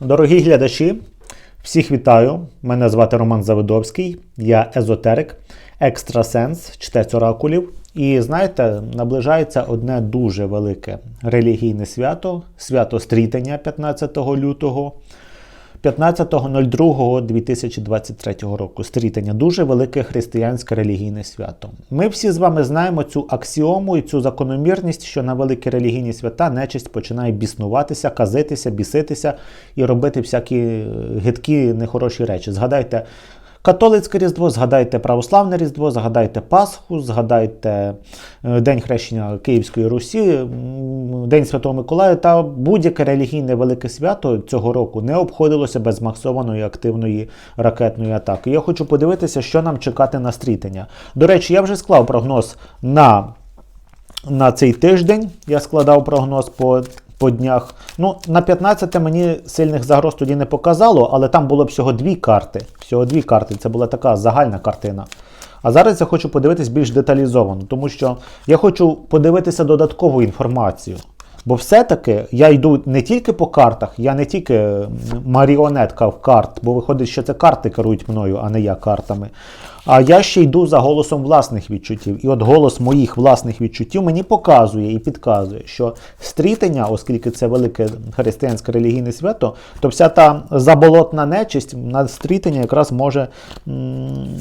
Дорогі глядачі, всіх вітаю. Мене звати Роман Завидовський, я езотерик, екстрасенс, чтець оракулів. І знаєте, наближається одне дуже велике релігійне свято свято стрітення 15 лютого. 15.02.2023 року стрітення дуже велике християнське релігійне свято. Ми всі з вами знаємо цю аксіому і цю закономірність, що на великі релігійні свята нечисть починає біснуватися, казитися, біситися і робити всякі е, гидкі, нехороші речі. Згадайте. Католицьке Різдво, згадайте православне Різдво, згадайте Пасху, згадайте е, День хрещення Київської Русі, День Святого Миколая та будь-яке релігійне велике свято цього року не обходилося без масованої активної ракетної атаки. Я хочу подивитися, що нам чекати на стрітення. До речі, я вже склав прогноз на на цей тиждень я складав прогноз по, по днях. Ну, на 15 мені сильних загроз тоді не показало, але там було всього дві карти. Всього дві карти. Це була така загальна картина. А зараз я хочу подивитись більш деталізовано, тому що я хочу подивитися додаткову інформацію. Бо все-таки я йду не тільки по картах, я не тільки маріонетка в карт, бо виходить, що це карти керують мною, а не я картами. А я ще йду за голосом власних відчуттів. І от голос моїх власних відчуттів мені показує і підказує, що стрітення, оскільки це велике християнське релігійне свято, то вся та заболотна нечисть на стрітення якраз може,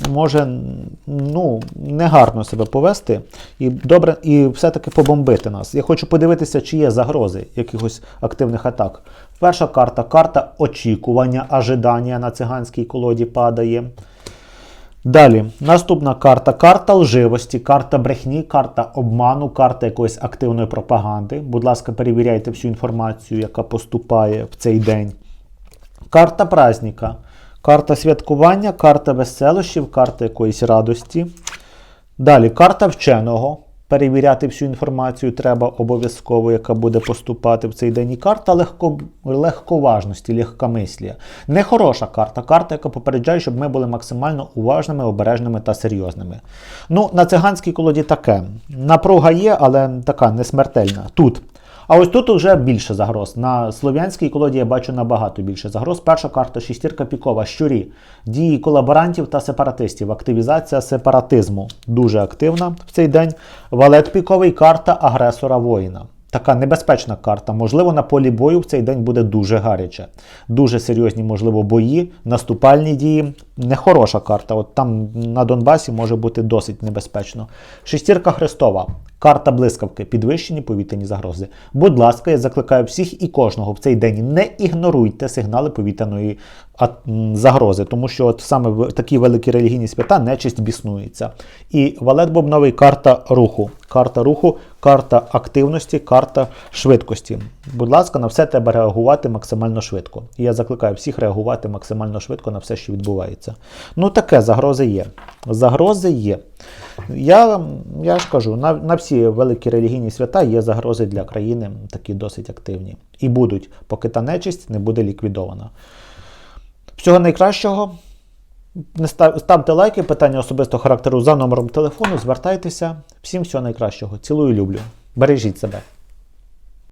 може ну, негарно себе повести і добре, і все-таки побомбити нас. Я хочу подивитися, чи є загрози якихось активних атак. Перша карта карта очікування, ожидання на циганській колоді падає. Далі, наступна карта карта лживості, карта брехні, карта обману, карта якоїсь активної пропаганди. Будь ласка, перевіряйте всю інформацію, яка поступає в цей день. Карта праздника, карта святкування, карта веселощів, карта якоїсь радості. Далі карта вченого. Перевіряти всю інформацію треба обов'язково, яка буде поступати в цей день. І карта легко, легковажності, легкомислія. Нехороша карта, карта, яка попереджає, щоб ми були максимально уважними, обережними та серйозними. Ну, на циганській колоді таке. Напруга є, але така не смертельна. Тут. А ось тут вже більше загроз. На слов'янській колоді я бачу набагато більше загроз. Перша карта шістірка пікова, щурі, дії колаборантів та сепаратистів. Активізація сепаратизму дуже активна в цей день. Валет піковий карта агресора воїна. Така небезпечна карта. Можливо, на полі бою в цей день буде дуже гаряче. Дуже серйозні, можливо, бої, наступальні дії. Нехороша карта. От там на Донбасі може бути досить небезпечно. Шестірка Христова. Карта блискавки, підвищені повітряні загрози. Будь ласка, я закликаю всіх і кожного в цей день не ігноруйте сигнали повітряної загрози, тому що от саме в такі великі релігійні свята нечисть біснується. І валет бобновий карта руху. Карта руху, карта активності, карта швидкості. Будь ласка, на все треба реагувати максимально швидко. І я закликаю всіх реагувати максимально швидко на все, що відбувається. Ну таке загрози є. Загрози є. Я, я ж кажу, на, на всі великі релігійні свята є загрози для країни, такі досить активні. І будуть, поки та нечисть не буде ліквідована. Всього найкращого. Ставте лайки, питання особистого характеру за номером телефону, звертайтеся. Всім всього найкращого. Цілую, люблю. Бережіть себе.